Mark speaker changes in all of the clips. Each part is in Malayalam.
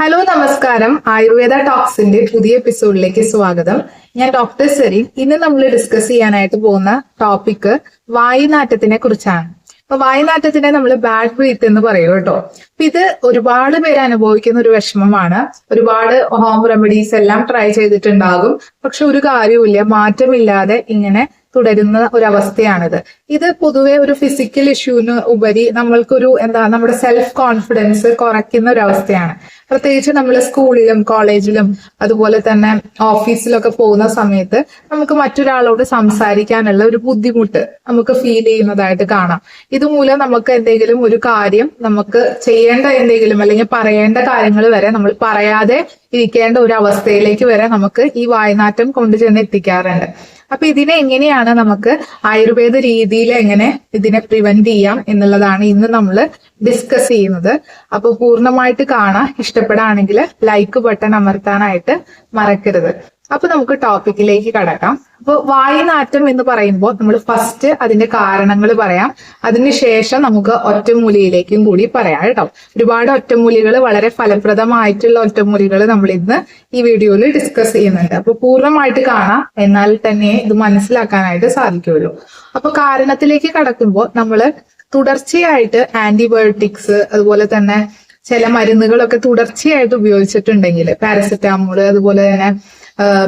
Speaker 1: ഹലോ നമസ്കാരം. ആയുർവേദ ടോക്സിന്റെ പുതിയ എപ്പിസോഡിലേക്ക് സ്വാഗതം. ഞാൻ ഡോക്ടർ സെറീൻ. ഇന്ന് നമ്മൾ ഡിസ്കസ് ചെയ്യാനായിട്ട് പോകുന്ന ടോപ്പിക് വായുനാറ്റത്തിനെ കുറിച്ചാണ്. അപ്പൊ വായുനാറ്റത്തിനെ നമ്മൾ ബാഡ് ബ്രീത്ത് എന്ന് പറയും കേട്ടോ. അപ്പൊ ഇത് ഒരുപാട് പേര് അനുഭവിക്കുന്ന ഒരു വിഷമമാണ്. ഒരുപാട് ഹോം റെമഡീസ് എല്ലാം ട്രൈ ചെയ്തിട്ടുണ്ടാകും. പക്ഷെ ഒരു കാര്യവുമില്ല. മാറ്റമില്ലാതെ ഇങ്ങനെ തുടരുന്ന ഒരവസ്ഥയാണിത്. ഇത് പൊതുവെ ഒരു ഫിസിക്കൽ ഇഷ്യൂവിന് ഉപരി നമ്മൾക്കൊരു എന്താ നമ്മുടെ സെൽഫ് കോൺഫിഡൻസ് കുറയ്ക്കുന്ന ഒരു അവസ്ഥയാണ് പ്രത്യേകിച്ച് നമ്മൾ സ്കൂളിലും കോളേജിലും അതുപോലെ തന്നെ ഓഫീസിലൊക്കെ പോകുന്ന സമയത്ത് നമുക്ക് മറ്റൊരാളോട് സംസാരിക്കാനുള്ള ഒരു ബുദ്ധിമുട്ട് നമുക്ക് ഫീൽ ചെയ്യുന്നതായിട്ട് കാണാം. ഇതുമൂലം നമുക്ക് എന്തെങ്കിലും ഒരു കാര്യം നമുക്ക് ചെയ്യേണ്ട എന്തെങ്കിലും അല്ലെങ്കിൽ പറയേണ്ട കാര്യങ്ങൾ വരെ നമ്മൾ പറയാതെ ഇരിക്കേണ്ട ഒരു അവസ്ഥയിലേക്ക് വരെ നമുക്ക് ഈ വായനാറ്റം കൊണ്ടുചെന്ന് എത്തിക്കാറുണ്ട് അപ്പൊ ഇതിനെ എങ്ങനെയാണ് നമുക്ക് ആയുർവേദ രീതിയിൽ എങ്ങനെ ഇതിനെ പ്രിവെന്റ് ചെയ്യാം എന്നുള്ളതാണ് ഇന്ന് നമ്മൾ ഡിസ്കസ് ചെയ്യുന്നത്. അപ്പൊ പൂർണമായിട്ട് കാണാൻ ഇഷ്ടപ്പെടുകയാണെങ്കിൽ ലൈക്ക് ബട്ടൺ അമർത്താനായിട്ട് മറക്കരുത്. അപ്പൊ നമുക്ക് ടോപ്പിക്കിലേക്ക് കടക്കാം. അപ്പൊ വായുനാറ്റം എന്ന് പറയുമ്പോൾ നമ്മൾ ഫസ്റ്റ് അതിന്റെ കാരണങ്ങൾ പറയാം. അതിനുശേഷം നമുക്ക് ഒറ്റമൂലിയിലേക്കും കൂടി പറയാം കേട്ടോ. ഒരുപാട് ഒറ്റമൂലികൾ വളരെ ഫലപ്രദമായിട്ടുള്ള ഒറ്റമൂലികൾ നമ്മൾ ഇന്ന് ഈ വീഡിയോയിൽ ഡിസ്കസ് ചെയ്യുന്നുണ്ട്. അപ്പൊ പൂർണമായിട്ട് കാണാം. എന്നാൽ തന്നെ ഇത് മനസ്സിലാക്കാനായിട്ട് സാധിക്കുമല്ലോ അപ്പൊ കാരണത്തിലേക്ക് കടക്കുമ്പോൾ നമ്മൾ തുടർച്ചയായിട്ട് ആന്റിബയോട്ടിക്സ് അതുപോലെ തന്നെ ചില മരുന്നുകളൊക്കെ തുടർച്ചയായിട്ട് ഉപയോഗിച്ചിട്ടുണ്ടെങ്കിൽ പാരസെറ്റാമോൾ അതുപോലെ തന്നെ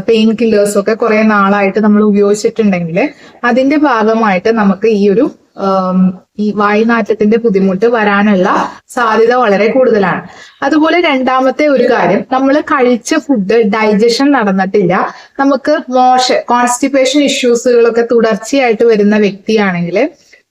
Speaker 1: പെയിൻ കില്ലേഴ്സ് ഒക്കെ കുറെ നാളായിട്ട് നമ്മൾ ഉപയോഗിച്ചിട്ടുണ്ടെങ്കിൽ അതിന്റെ ഭാഗമായിട്ട് നമുക്ക് ഈ ഒരു ഈ വായുനാറ്റത്തിന്റെ ബുദ്ധിമുട്ട് വരാനുള്ള സാധ്യത വളരെ കൂടുതലാണ്. അതുപോലെ രണ്ടാമത്തെ ഒരു കാര്യം നമ്മൾ കഴിച്ച ഫുഡ് ഡൈജഷൻ നടന്നിട്ടില്ല. നമുക്ക് മോശ കോൺസ്റ്റിപ്പേഷൻ ഇഷ്യൂസുകളൊക്കെ തുടർച്ചയായിട്ട് വരുന്ന വ്യക്തിയാണെങ്കിൽ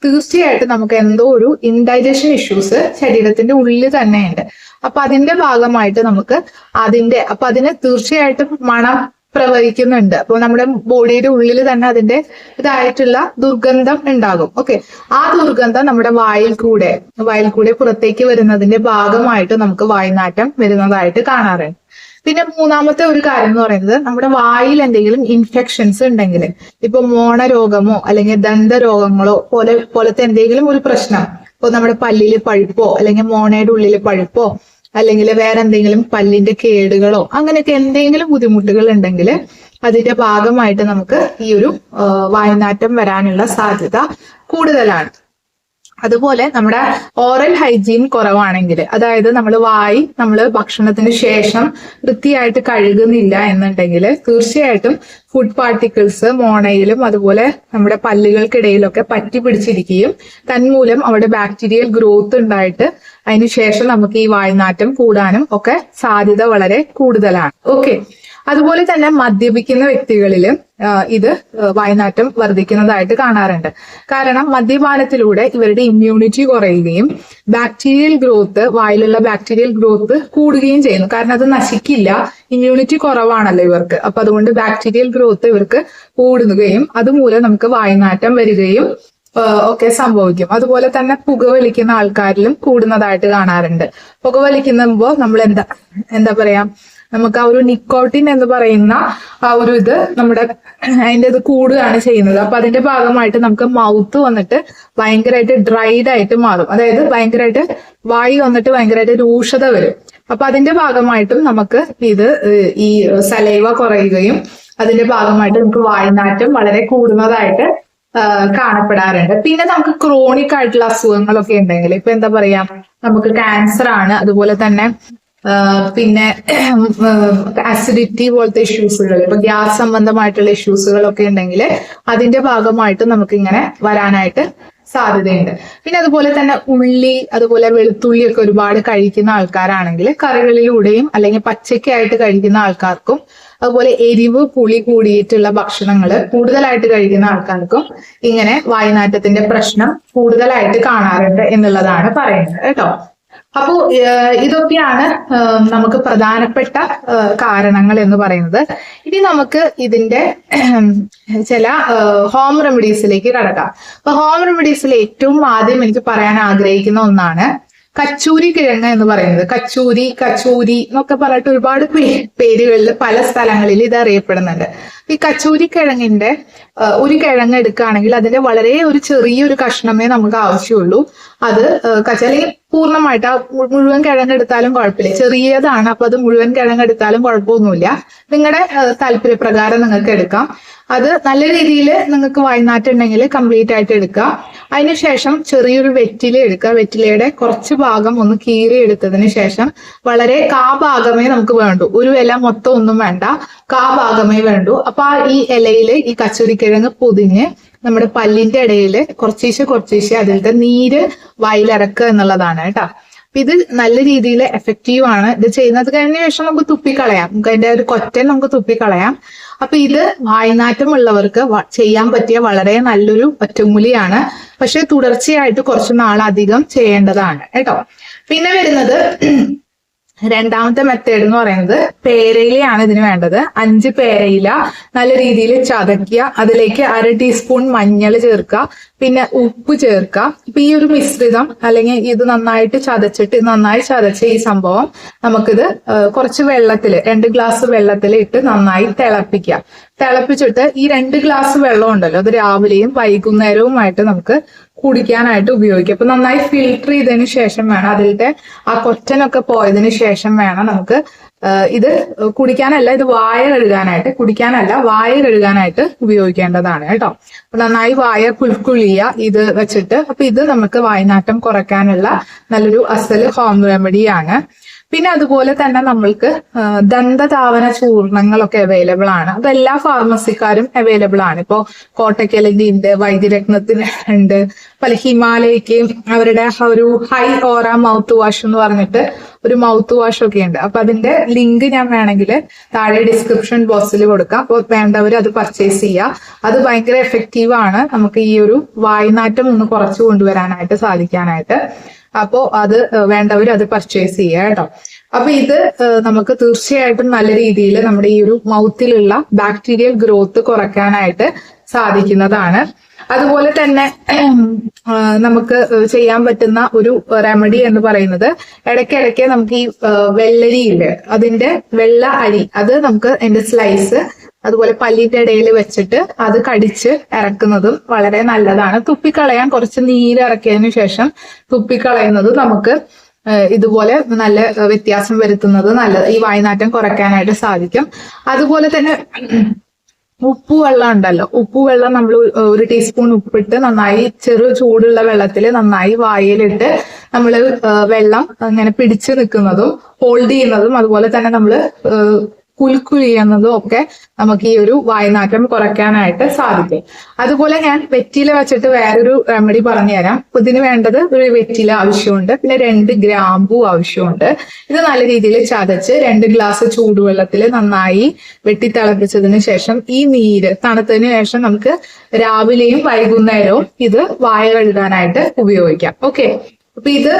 Speaker 1: തീർച്ചയായിട്ടും നമുക്ക് എന്തോ ഒരു ഇൻഡൈജഷൻ ഇഷ്യൂസ് ശരീരത്തിന്റെ ഉള്ളിൽ തന്നെയുണ്ട്. അപ്പൊ അതിന്റെ ഭാഗമായിട്ട് നമുക്ക് അതിന്റെ അപ്പൊ അതിന് തീർച്ചയായിട്ടും മണം പ്രവഹിക്കുന്നുണ്ട്. അപ്പോൾ നമ്മുടെ ബോഡിയുടെ ഉള്ളിൽ തന്നെ അതിന്റെ ഇതായിട്ടുള്ള ദുർഗന്ധം ഉണ്ടാകും. ഓക്കെ ആ ദുർഗന്ധം നമ്മുടെ വായിൽ കൂടെ വായിൽ കൂടെ പുറത്തേക്ക് വരുന്നതിന്റെ ഭാഗമായിട്ട് നമുക്ക് വായുനാറ്റം വരുന്നതായിട്ട് കാണാറുണ്ട്. പിന്നെ മൂന്നാമത്തെ ഒരു കാര്യം എന്ന് പറയുന്നത് നമ്മുടെ വായിൽ എന്തെങ്കിലും ഇൻഫെക്ഷൻസ് ഉണ്ടെങ്കിൽ ഇപ്പൊ മോണരോഗമോ അല്ലെങ്കിൽ ദന്തരോഗങ്ങളോ പോലെ പോലത്തെ എന്തെങ്കിലും ഒരു പ്രശ്നം ഇപ്പൊ നമ്മുടെ പല്ലിൽ പഴുപ്പോ അല്ലെങ്കിൽ മോണയുടെ ഉള്ളിൽ പഴുപ്പോ അല്ലെങ്കിൽ വേറെ എന്തെങ്കിലും പല്ലിന്റെ കേടുകളോ അങ്ങനെയൊക്കെ എന്തെങ്കിലും ബുദ്ധിമുട്ടുകൾ ഉണ്ടെങ്കിൽ അതിന്റെ ഭാഗമായിട്ട് നമുക്ക് ഈ ഒരു വായനാറ്റം വരാനുള്ള സാധ്യത കൂടുതലാണ്. അതുപോലെ നമ്മുടെ ഓറൽ ഹൈജീൻ കുറവാണെങ്കിൽ അതായത് നമ്മൾ വായി നമ്മൾ ഭക്ഷണത്തിന് ശേഷം വൃത്തിയായിട്ട് കഴുകുന്നില്ല എന്നുണ്ടെങ്കിൽ തീർച്ചയായിട്ടും ഫുഡ് പാർട്ടിക്കിൾസ് മോണയിലും അതുപോലെ നമ്മുടെ പല്ലുകൾക്കിടയിലൊക്കെ പറ്റി പിടിച്ചിരിക്കുകയും തന്മൂലം അവിടെ ബാക്ടീരിയൽ ഗ്രോത്ത് ഉണ്ടായിട്ട് അതിനുശേഷം നമുക്ക് ഈ വായ്നാറ്റം കൂടാനും ഒക്കെ സാധ്യത വളരെ കൂടുതലാണ്. ഓക്കെ അതുപോലെ തന്നെ മദ്യപിക്കുന്ന വ്യക്തികളിൽ ഇത് വായുനാറ്റം വർദ്ധിക്കുന്നതായിട്ട് കാണാറുണ്ട്. കാരണം മദ്യപാനത്തിലൂടെ ഇവരുടെ ഇമ്മ്യൂണിറ്റി കുറയുകയും ബാക്ടീരിയൽ ഗ്രോത്ത് വായിലുള്ള ബാക്ടീരിയൽ ഗ്രോത്ത് കൂടുകയും ചെയ്യുന്നു. കാരണം അത് നശിക്കില്ല ഇമ്മ്യൂണിറ്റി കുറവാണല്ലോ ഇവർക്ക്. അപ്പൊ അതുകൊണ്ട് ബാക്ടീരിയൽ ഗ്രോത്ത് ഇവർക്ക് കൂടുകയും അതുമൂലം നമുക്ക് വായനാറ്റം വരികയും ഒക്കെ സംഭവിക്കും. അതുപോലെ തന്നെ പുകവലിക്കുന്ന ആൾക്കാരിലും കൂടുന്നതായിട്ട് കാണാറുണ്ട്. പുകവലിക്കുമ്പോൾ നമ്മൾ എന്താ എന്താ പറയാ നമുക്ക് ആ ഒരു നിക്കോട്ടിൻ എന്ന് പറയുന്ന ആ ഒരു ഇത് നമ്മുടെ അതിന്റെ ഇത് കൂടുകയാണ് ചെയ്യുന്നത്. അപ്പൊ അതിന്റെ ഭാഗമായിട്ട് നമുക്ക് മൗത്ത് വന്നിട്ട് ഭയങ്കരമായിട്ട് ഡ്രൈഡ് ആയിട്ട് മാറും. അതായത് ഭയങ്കരമായിട്ട് വായി വന്നിട്ട് ഭയങ്കരമായിട്ട് രൂക്ഷത വരും. അപ്പൊ അതിന്റെ ഭാഗമായിട്ടും നമുക്ക് ഇത് ഈ സലൈവ കുറയുകയും അതിന്റെ ഭാഗമായിട്ട് നമുക്ക് വായുനാറ്റം വളരെ കൂടുന്നതായിട്ട് കാണപ്പെടാറുണ്ട്. പിന്നെ നമുക്ക് ക്രോണിക് ആയിട്ടുള്ള അസുഖങ്ങളൊക്കെ ഉണ്ടെങ്കിൽ ഇപ്പൊ എന്താ പറയാ നമുക്ക് ക്യാൻസർ ആണ്. അതുപോലെ തന്നെ പിന്നെ അസിഡിറ്റി പോലത്തെ ഇഷ്യൂസുകൾ ഇപ്പൊ ഗ്യാസ് സംബന്ധമായിട്ടുള്ള ഇഷ്യൂസുകളൊക്കെ ഉണ്ടെങ്കിൽ അതിന്റെ ഭാഗമായിട്ട് നമുക്ക് ഇങ്ങനെ വരാനായിട്ട് സാധ്യതയുണ്ട്. പിന്നെ അതുപോലെ തന്നെ ഉള്ളി അതുപോലെ വെളുത്തുള്ളി ഒക്കെ ഒരുപാട് കഴിക്കുന്ന ആൾക്കാരാണെങ്കിൽ കറികളിലൂടെയും അല്ലെങ്കിൽ പച്ചക്കായിട്ട് കഴിക്കുന്ന ആൾക്കാർക്കും അതുപോലെ എരിവ് പുളി കൂടിയിട്ടുള്ള ഭക്ഷണങ്ങൾ കൂടുതലായിട്ട് കഴിക്കുന്ന ആൾക്കാർക്കും ഇങ്ങനെ വായുനാറ്റത്തിന്റെ പ്രശ്നം കൂടുതലായിട്ട് കാണാറുണ്ട് എന്നുള്ളതാണ് പറയുന്നത്. കേട്ടോ? അപ്പോ ഇതൊക്കെയാണ് നമുക്ക് പ്രധാനപ്പെട്ട കാരണങ്ങൾ എന്ന് പറയുന്നത്. ഇനി നമുക്ക് ഇതിന്റെ ചില ഹോം റെമഡീസിലേക്ക് കടക്കാം. അപ്പൊ ഹോം റെമഡീസിൽ ഏറ്റവും ആദ്യം എനിക്ക് പറയാൻ ആഗ്രഹിക്കുന്ന ഒന്നാണ് കച്ചൂരി കിഴങ്ങ് എന്ന് പറയുന്നത്. കച്ചൂരി കച്ചൂരി എന്നൊക്കെ പറഞ്ഞിട്ട് ഒരുപാട് പേരുകളിൽ പല സ്ഥലങ്ങളിൽ ഇത് അറിയപ്പെടുന്നുണ്ട്. ഈ കച്ചൂരി കിഴങ്ങിന്റെ ഒരു കിഴങ്ങ് എടുക്കുകയാണെങ്കിൽ അതിന്റെ വളരെ ഒരു ചെറിയൊരു കഷ്ണമേ നമുക്ക് ആവശ്യമുള്ളൂ. അത് കച്ചാലി പൂർണമായിട്ട് മുഴുവൻ കിഴങ്ങ് എടുത്താലും കുഴപ്പമില്ല. ചെറിയതാണ് അപ്പൊ അത് മുഴുവൻ കിഴങ്ങ് എടുത്താലും കുഴപ്പമൊന്നുമില്ല നിങ്ങളുടെ താല്പര്യപ്രകാരം നിങ്ങൾക്ക് എടുക്കാം. അത് നല്ല രീതിയിൽ നിങ്ങൾക്ക് വായ്നാറ്റം ഉണ്ടെങ്കിൽ കംപ്ലീറ്റ് ആയിട്ട് എടുക്കുക. അതിനുശേഷം ചെറിയൊരു വെറ്റില എടുക്കുക. വെറ്റിലയുടെ കുറച്ച് ഭാഗം ഒന്ന് കീറി എടുത്തതിന് ശേഷം വളരെ കാ ഭാഗമേ നമുക്ക് വേണ്ടൂ. ഒരു വില മൊത്തം ഒന്നും വേണ്ട. കാ ഭാഗമേ വേണ്ടു അപ്പൊ ആ ഈ ഇലയിൽ ഈ കച്ചൂരിക്കിഴങ്ങ് പൊതിഞ്ഞ് നമ്മുടെ പല്ലിന്റെ ഇടയിൽ കുറച്ചീശെ കുറച്ചീശെ അതിലത്തെ നീര് വായിലിറക്കുക എന്നുള്ളതാണ് കേട്ടോ. അപ്പൊ ഇത് നല്ല രീതിയിൽ എഫക്റ്റീവ് ആണ്. ഇത് ചെയ്യുന്നത് കഴിഞ്ഞ ശേഷം നമുക്ക് തുപ്പിക്കളയാം. നമുക്ക് അതിന്റെ ഒരു കൊറ്റൻ നമുക്ക് തുപ്പിക്കളയാം. അപ്പൊ ഇത് വായനാറ്റം ഉള്ളവർക്ക് ചെയ്യാൻ പറ്റിയ വളരെ നല്ലൊരു ഒറ്റമൂലിയാണ്. പക്ഷെ തുടർച്ചയായിട്ട് കുറച്ച് നാളധികം ചെയ്യേണ്ടതാണ് കേട്ടോ. പിന്നെ വരുന്നത് രണ്ടാമത്തെ മെത്തേഡ് എന്ന് പറയുന്നത് പേരയിലയാണ് ഇതിന് വേണ്ടത്. അഞ്ച് പേരയില നല്ല രീതിയിൽ ചതക്കുക. അതിലേക്ക് അര ടീസ്പൂൺ മഞ്ഞൾ ചേർക്കുക. പിന്നെ ഉപ്പ് ചേർക്കുക. ഇപ്പൊ ഈ ഒരു മിശ്രിതം അല്ലെങ്കിൽ ഇത് നന്നായിട്ട് ചതച്ചിട്ട് നന്നായി ചതച്ച ഈ സംഭവം നമുക്കിത് കുറച്ച് വെള്ളത്തിൽ രണ്ട് ഗ്ലാസ് വെള്ളത്തിൽ ഇട്ട് നന്നായി തിളപ്പിക്കുക. തിളപ്പിച്ചിട്ട് ഈ രണ്ട് ഗ്ലാസ് വെള്ളം ഉണ്ടല്ലോ അത് രാവിലെയും വൈകുന്നേരവുമായിട്ട് നമുക്ക് കുടിക്കാനായിട്ട് ഉപയോഗിക്കും. അപ്പൊ നന്നായി ഫിൽട്ടർ ചെയ്തതിന് ശേഷം വേണം അതിലത്തെ ആ കൊറ്റനൊക്കെ പോയതിന് ശേഷം വേണം നമുക്ക് ഇത് കുടിക്കാനല്ല ഇത് വായ കഴുകാനായിട്ട് കുടിക്കാനല്ല വായ കഴുകാനായിട്ട് ഉപയോഗിക്കേണ്ടതാണ് കേട്ടോ. അപ്പൊ നന്നായി വായ കുൽക്കുളിയ ഇത് വെച്ചിട്ട് അപ്പൊ ഇത് നമുക്ക് വായനാട്ടം കുറയ്ക്കാനുള്ള നല്ലൊരു അസൽ ഹോം റെമഡിയാണ് പിന്നെ അതുപോലെ തന്നെ നമ്മൾക്ക് ദന്തതാവന ചൂർണങ്ങളൊക്കെ അവൈലബിൾ ആണ്. അത് എല്ലാ ഫാർമസിക്കാരും അവൈലബിൾ ആണ്. ഇപ്പോ കോട്ടയ്ക്കലിന്റെ ഉണ്ട് വൈദ്യരത്നത്തിന് ഉണ്ട്. പല ഹിമാലയക്ക് അവരുടെ ഒരു ഹൈ ഓറ മൗത്ത് വാഷ് എന്ന് പറഞ്ഞിട്ട് ഒരു മൗത്ത് വാഷ് ഒക്കെ ഉണ്ട്. അപ്പൊ അതിന്റെ ലിങ്ക് ഞാൻ വേണമെങ്കിൽ താഴെ ഡിസ്ക്രിപ്ഷൻ ബോക്സിൽ കൊടുക്കാം. അപ്പോൾ വേണ്ടവർ അത് പർച്ചേസ് ചെയ്യുക അത് ഭയങ്കര എഫക്റ്റീവ് ആണ് നമുക്ക് ഈ ഒരു വായ്നാറ്റം ഒന്ന് കുറച്ച് കൊണ്ടുവരാനായിട്ട് സാധിക്കാനായിട്ട്. അപ്പോ അത് വേണ്ടവർ അത് പർച്ചേസ് ചെയ്യുക കേട്ടോ. അപ്പൊ ഇത് നമുക്ക് തീർച്ചയായിട്ടും നല്ല രീതിയിൽ നമ്മുടെ ഈ ഒരു മൗത്തിലുള്ള ബാക്ടീരിയൽ ഗ്രോത്ത് കുറയ്ക്കാനായിട്ട് സാധിക്കുന്നതാണ്. അതുപോലെ തന്നെ നമുക്ക് ചെയ്യാൻ പറ്റുന്ന ഒരു റെമഡി എന്ന് പറയുന്നത് ഇടയ്ക്കിടയ്ക്ക് നമുക്ക് ഈ വെള്ളരിയില്ലേ അതിന്റെ വെള്ള അരി അത് നമുക്ക് അതിന്റെ സ്ലൈസ് അതുപോലെ പല്ലിന്റെ ഇടയിൽ വെച്ചിട്ട് അത് കടിച്ച് ഇറക്കുന്നതും വളരെ നല്ലതാണ്. തുപ്പിക്കളയാൻ കുറച്ച് നീര് ഇറക്കിയതിനു ശേഷം തുപ്പിക്കളയുന്നത് നമുക്ക് ഇതുപോലെ നല്ല വ്യത്യാസം വരുത്തുന്നത് നല്ലത്. ഈ വായനാറ്റം കുറയ്ക്കാനായിട്ട് സാധിക്കും. അതുപോലെ തന്നെ ഉപ്പുവെള്ളം ഉണ്ടല്ലോ. ഉപ്പുവെള്ളം നമ്മൾ ഒരു ടീസ്പൂൺ ഉപ്പിട്ട് നന്നായി ചെറു ചൂടുള്ള വെള്ളത്തിൽ നന്നായി വായിലിട്ട് നമ്മൾ വെള്ളം അങ്ങനെ പിടിച്ചു നിൽക്കുന്നതും ഹോൾഡ് ചെയ്യുന്നതും അതുപോലെ തന്നെ നമ്മൾ കുലുക്കുൽ ചെയ്യുന്നതും ഒക്കെ നമുക്ക് ഈ ഒരു വായനാറ്റം കുറയ്ക്കാനായിട്ട് സാധിക്കും. അതുപോലെ ഞാൻ വെറ്റില വെച്ചിട്ട് വേറൊരു റെമഡി പറഞ്ഞുതരാം. അപ്പൊ ഇതിന് വേണ്ടത് ഒരു വെറ്റില ആവശ്യമുണ്ട്. പിന്നെ രണ്ട് ഗ്രാമ്പു ആവശ്യമുണ്ട്. ഇത് നല്ല രീതിയിൽ ചതച്ച് രണ്ട് ഗ്ലാസ് ചൂടുവെള്ളത്തിൽ നന്നായി വെട്ടി തിളപ്പിച്ചതിന് ശേഷം ഈ നീര് തണുത്തതിന് ശേഷം നമുക്ക് രാവിലെയും വൈകുന്നേരവും ഇത് വായ കഴുകാനായിട്ട് ഉപയോഗിക്കാം. ഓക്കെ അപ്പൊ ഇത്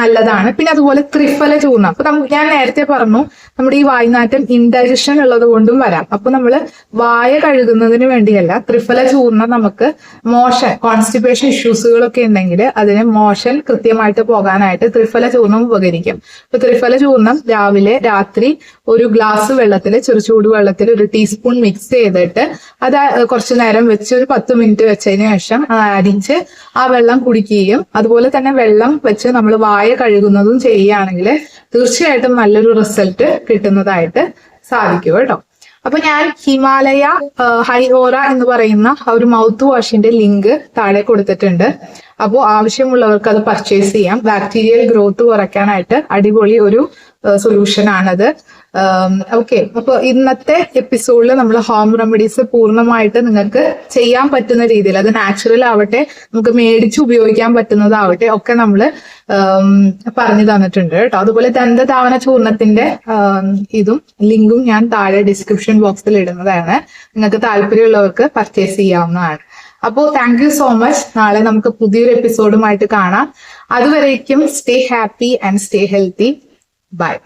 Speaker 1: നല്ലതാണ്. പിന്നെ അതുപോലെ ത്രിഫല ചൂർണം അപ്പൊ നമുക്ക് ഞാൻ നേരത്തെ പറഞ്ഞു നമ്മുടെ ഈ വായ്നാറ്റം ഇൻഡൈജഷൻ ഉള്ളത് കൊണ്ടും വരാം. അപ്പൊ നമ്മൾ വായ കഴുകുന്നതിന് വേണ്ടിയല്ല ത്രിഫല ചൂർണം നമുക്ക് മോഷൻ കോൺസ്റ്റിപ്പേഷൻ ഇഷ്യൂസുകളൊക്കെ ഉണ്ടെങ്കിൽ അതിന് മോഷൻ കൃത്യമായിട്ട് പോകാനായിട്ട് ത്രിഫല ചൂർണം ഉപകരിക്കും. അപ്പൊ ത്രിഫല ചൂർണം രാവിലെ രാത്രി ഒരു ഗ്ലാസ് വെള്ളത്തിൽ ചെറു വെള്ളത്തിൽ ഒരു ടീസ്പൂൺ മിക്സ് ചെയ്തിട്ട് അത് കുറച്ചു നേരം വെച്ച് ഒരു പത്ത് മിനിറ്റ് വെച്ചതിന് ശേഷം അരിഞ്ച് ആ വെള്ളം കുടിക്കുകയും അതുപോലെ തന്നെ വെള്ളം വെച്ച് നമ്മൾ വായ കഴുകുന്നതും ചെയ്യുകയാണെങ്കിൽ തീർച്ചയായിട്ടും നല്ലൊരു റിസൾട്ട് കിട്ടുന്നതായിട്ട് സാധിക്കും കേട്ടോ. അപ്പൊ ഞാൻ ഹിമാലയ ഹൈ ഓറ എന്ന് പറയുന്ന ഒരു മൗത്ത് വാഷിന്റെ ലിങ്ക് താഴെ കൊടുത്തിട്ടുണ്ട്. അപ്പോൾ ആവശ്യമുള്ളവർക്ക് അത് പർച്ചേസ് ചെയ്യാം. ബാക്ടീരിയൽ ഗ്രോത്ത് കുറയ്ക്കാനായിട്ട് അടിപൊളി ഒരു സൊല്യൂഷൻ ആണത്. ഓക്കെ അപ്പൊ ഇന്നത്തെ എപ്പിസോഡിൽ നമ്മൾ ഹോം റെമഡീസ് പൂർണമായിട്ട് നിങ്ങൾക്ക് ചെയ്യാൻ പറ്റുന്ന രീതിയിൽ അത് നാച്ചുറൽ ആവട്ടെ നമുക്ക് മേടിച്ച് ഉപയോഗിക്കാൻ പറ്റുന്നതാവട്ടെ ഒക്കെ നമ്മൾ പറഞ്ഞു തന്നിട്ടുണ്ട് കേട്ടോ. അതുപോലെ ദന്തധാവന ചൂർണത്തിന്റെ ഇതും ലിങ്കും ഞാൻ താഴെ ഡിസ്ക്രിപ്ഷൻ ബോക്സിൽ ഇടുന്നതാണ്. നിങ്ങൾക്ക് താല്പര്യമുള്ളവർക്ക് പർച്ചേസ് ചെയ്യാവുന്നതാണ്. അപ്പോൾ താങ്ക് യു സോ മച്ച് നാളെ നമുക്ക് പുതിയൊരു എപ്പിസോഡുമായിട്ട് കാണാം. അതുവരേക്കും stay happy and stay healthy Bye.